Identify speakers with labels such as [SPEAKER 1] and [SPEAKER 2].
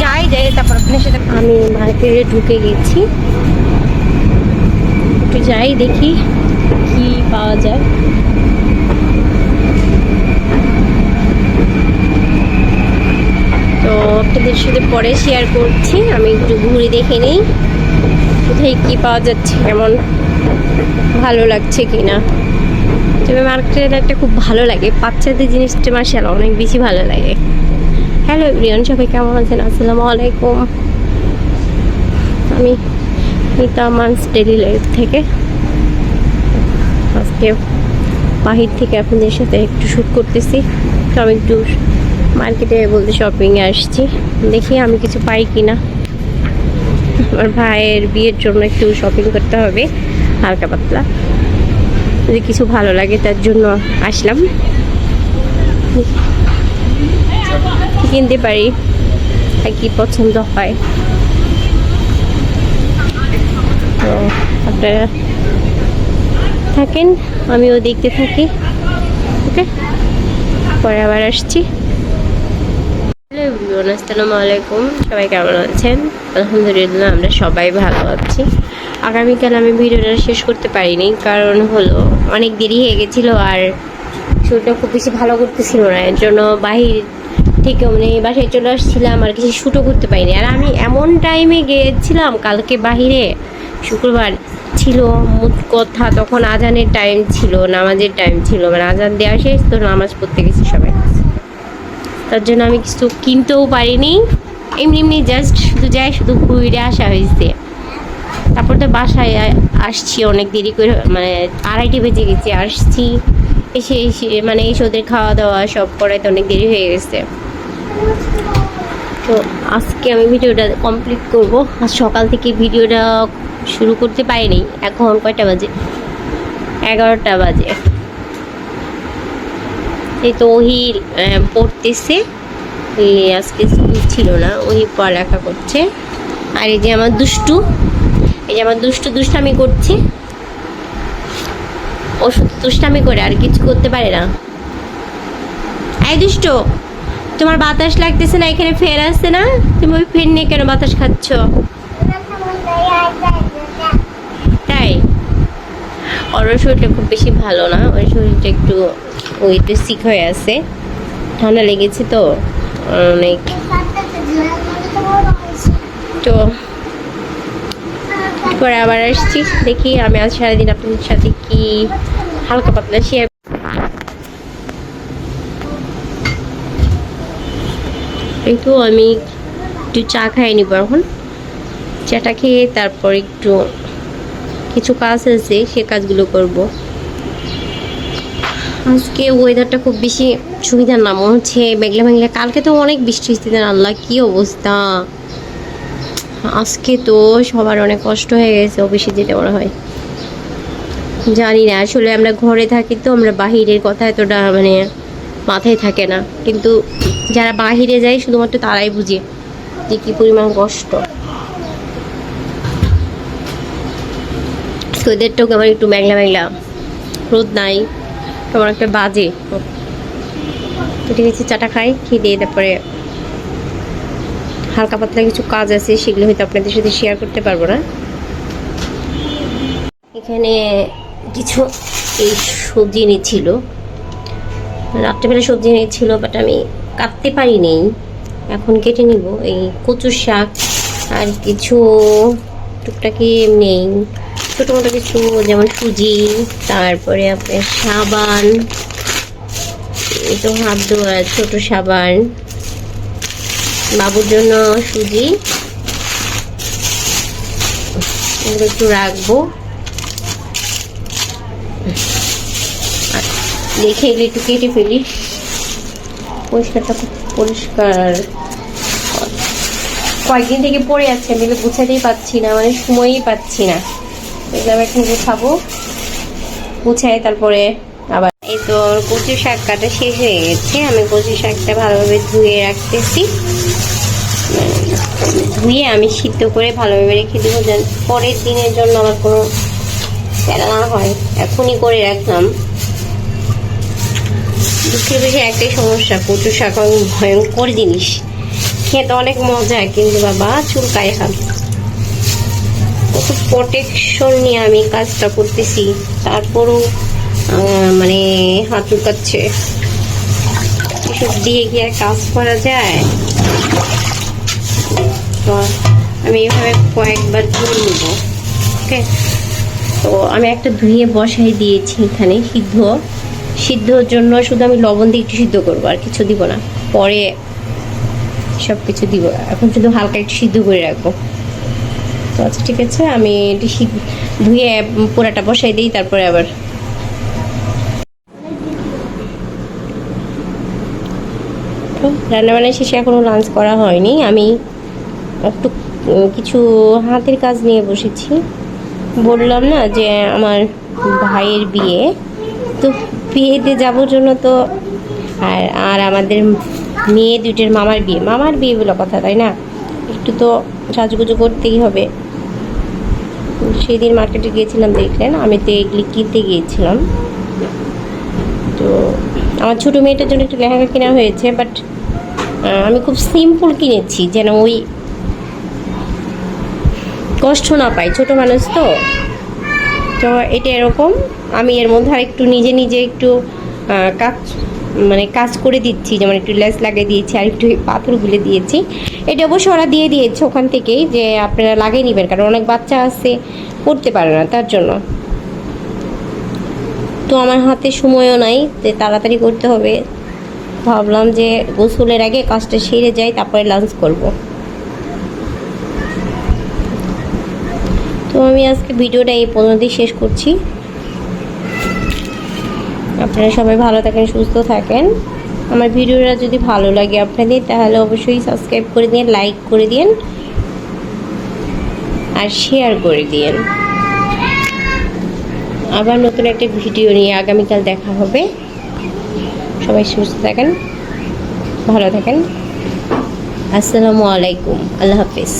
[SPEAKER 1] যাই যাই তারপর আপনার সাথে
[SPEAKER 2] আমি মার্কেটে ঢুকে গেছি। একটু যাই দেখি কি পাওয়া যায়। তো আপনাদের সাথে পরে শেয়ার করছি, আমি একটু ঘুরে দেখে নিই। কোথায় কি পাওয়া যাচ্ছে, কেমন ভালো লাগছে কিনা। তবে মার্কেটের একটা খুব ভালো লাগে। বাচ্চাদের জিনিসটা মার্শাল অনেক বেশি ভালো লাগে। হ্যালো এভরিওয়ান সবাই কেমন আছেন? আসসালামু আলাইকুম। আমি মিতা মান্স ডেলি লাইফ থেকে। আজকে বাহির থেকে আপনাদের সাথে একটু শ্যুট করতেছি। আমি একটু মার্কেটে বলতে শপিংয়ে আসছি। দেখি আমি কিছু পাই কি না আমার ভাইয়ের বিয়ের জন্য একটু শপিং করতে হবে। হালকা পাতলা। যদি কিছু ভালো লাগে তার জন্য আসলাম। কিনতে পারি, আর কি পছন্দ হয়। তো আপনারা থাকেন, আমিও দেখতে থাকি। ওকে? পরে আবার আসছি। এভরিওয়ান, আসসালামু আলাইকুম। সবাই কেমন আছেন? আলহামদুলিল্লাহ, আমরা সবাই ভালো আছি। আগামীকাল আমি ভিডিওটা শেষ করতে পারিনি, কারণ হলো অনেক দেরি হয়ে গেছিল আর শরীরটা খুব বেশি ভালো করতেছিল না। এর জন্য বাহির থেকে মানে বাসায় চলে আসছিলাম আর কিছু শ্যুটও করতে পারিনি। আর আমি এমন টাইমে গিয়েছিলাম, কালকে বাহিরে শুক্রবার ছিল, মোট কথা তখন আজানের টাইম ছিল, নামাজের টাইম ছিল। মানে আজান দেওয়া শেষ, তো নামাজ পড়তে গেছি সবাই। তার জন্য আমি কিছু কিনতেও পারিনি। এমনি এমনি জাস্ট শুধু যাই, শুধু ঘুরে আসা হয়েছে। তারপর তো বাসায় আসছি, অনেক দেরি করে মানে আড়াইটে বেজে গেছি, আসছি। এসে এসে মানে এসে ওদের খাওয়া দাওয়া সব করাইতে অনেক দেরি হয়ে গেছে। তো আজকে আমি ভিডিওটা কমপ্লিট করব। আজ সকাল থেকে ভিডিওটা শুরু করতে পারিনি। এখন কয়টা বাজে? এগারোটা বাজে। এই তো ওহি পড়তেছে। আজকে স্কুল ছিল না ওহি পড়ালেখা করছে। আর এই যে আমার দুষ্টু, এই যে আমার দুষ্টু দুষ্টামি করছে। ও শুধু দুষ্টামি করে আর কিছু করতে পারে না। এই দুষ্ট, তোমার বাতাস লাগতেছে না, এখানে ফের আসছে না? তুমি ওই ফের নিয়ে কেন বাতাস খাচ্ছ? তাই? ওর শরীরটা খুব বেশি ভালো না, ওর শরীরটা একটু ওই একটু সিক হয়ে আছে। ঠান্ডা লেগেছে তো, অনেক। তো পরে আবার আসছি, দেখি আমি আজ সারাদিন আপনাদের সাথে কি হালকা পাতলা শেয়ার এই তো আমি একটু চা খাই নিব এখন। চাটা খেয়ে তারপর একটু কিছু কাজ আছে, সে কাজগুলো করব। আজকে ওয়েদারটা খুব বেশি সুবিধার না। মনে হচ্ছে মেঘলা মেঘলা। কালকে তো অনেক বৃষ্টি হচ্ছে আল্লাহ, কি অবস্থা? আজকে তো সবার অনেক কষ্ট হয়ে গেছে অফিসে যেতে মনে হয়। জানি না, আসলে আমরা ঘরে থাকি তো, আমরা বাহিরের কথা এতটা মানে মাথায় থাকে না। কিন্তু যারা বাহিরে যায়, শুধুমাত্র তারাই বুঝে যে কি পরিমাণ কষ্ট। ওদেরটাও কেমন একটু মেঘলা মেঘলা। রোদ নাই। কেমন একটা বাজে। তো ঠিক আছে, চাটা খাই, খেয়ে দিয়ে তারপরে হালকা পাতলা কিছু কাজ আছে, সেগুলো হয়তো আপনাদের সাথে শেয়ার করতে পারব না। এখানে কিছু এই সবজি এনেছিল। রাত্রেবেলা সবজি এনেছিল বাট আমি কাটতে পারিনি। এখন কেটে নিব, এই কচুর শাক আর কিছু টুকটাকি নেই। মোটো কিছু, যেমন সুজি, তারপরে আপনার সাবান তো হাত ধোয়া, ছোটো সাবান, বাবুর জন্য সুজি। একটু রাখব। দেখে এগুলো একটু কেটে ফেলি। পরিষ্কারটা খুব পরিষ্কার। কয়েকদিন থেকে পড়ে যাচ্ছে আমি গুছাতেই পাচ্ছি না মানে সময়ই পাচ্ছি না। আমি এখন গুছাবো। গুছাই তারপরে আবার এই তো কচু শাক কাটা শেষ হয়ে গেছে। আমি কচু শাকটা ভালোভাবে ধুয়ে রাখতেছি। ধুয়ে আমি সিদ্ধ করে ভালোভাবে রেখে দেবো যেন পরের দিনের জন্য আমার কোনো প্যারা না হয়। এখনই করে রাখলাম। দুঃখের বিষয়ে, একটাই সমস্যা কচু শাক অনেক ভয়ঙ্কর জিনিস। খেতে অনেক মজা, কিন্তু বাবা চুলকায় হাত। কত প্রোটেকশন নিয়ে আমি কাজটা করতেছি। তারপরও মানে হাত চুলকাচ্ছে এসব দিয়ে কি আর কাজ করা যায়? তো আমি এভাবে কয়েকবার ধুয়ে নেব, ওকে? তো আমি একটা ধুয়ে বসাই দিয়েছি এখানে, সিদ্ধ। সিদ্ধর জন্য শুধু আমি লবণ দিয়ে একটু সিদ্ধ করব, আর কিছু দিব না। পরে সব কিছু দিব। এখন শুধু হালকা একটু সিদ্ধ করে রাখব। তো আচ্ছা ঠিক আছে, আমি ধুয়ে পোড়াটা বসাই দিই, তারপরে আবার। রান্নাবান্না শেষে এখনও লাঞ্চ করা হয়নি। আমি একটু কিছু হাতের কাজ নিয়ে বসেছি। বললাম না যে আমার ভাইয়ের বিয়ে। তো বিয়েতে যাবোর জন্য তো, আর আর আমাদের মেয়ে দুইটার মামার বিয়ে। মামার বিয়ে বলে কথা, তাই না? একটু তো সাজুগুজু করতেই হবে। সেদিন মার্কেটে গিয়েছিলাম, দেখলেন আমি তো এগুলি কিনতে গিয়েছিলাম। তো আমার ছোটো মেয়েটার জন্য একটু লেহেঙ্গা কেনা হয়েছে বাট আমি খুব সিম্পল কিনেছি, যেন ওই কষ্ট না পাই। ছোট মানুষ তো তো এটা এরকম। আমি এর মধ্যে আর একটু নিজে নিজে একটু কাজ মানে কাজ করে দিচ্ছি, যেমন একটু লেস লাগিয়ে দিয়েছি আর একটু পাথর গুলে দিয়েছি। এটা অবশ্য ওরা দিয়ে দিয়েছে ওখান থেকেই যে আপনারা লাগিয়ে নেবেন, কারণ অনেক বাচ্চা আছে, পড়তে পারে না তার জন্য। তো আমার হাতে সময়ও নাই, যে তাড়াতাড়ি করতে হবে। ভাবলাম যে গোসলের আগে কাজটা সেরে যাই, তারপরে লাঞ্চ করব। তো আমি আজকে ভিডিওটা এই পর্যন্তই শেষ করছি। আপনারা সবাই ভালো থাকেন, সুস্থ থাকেন। আমার ভিডিওটা যদি ভালো লাগে আপনাদের, তাহলে অবশ্যই সাবস্ক্রাইব করে দিন লাইক করে দিন, আর শেয়ার করে দিন। আবার নতুন একটা ভিডিও নিয়ে আগামীকাল দেখা হবে। সবাই সুস্থ থাকেন, ভালো থাকেন। আসসালামু আলাইকুম, আল্লাহ হাফিজ।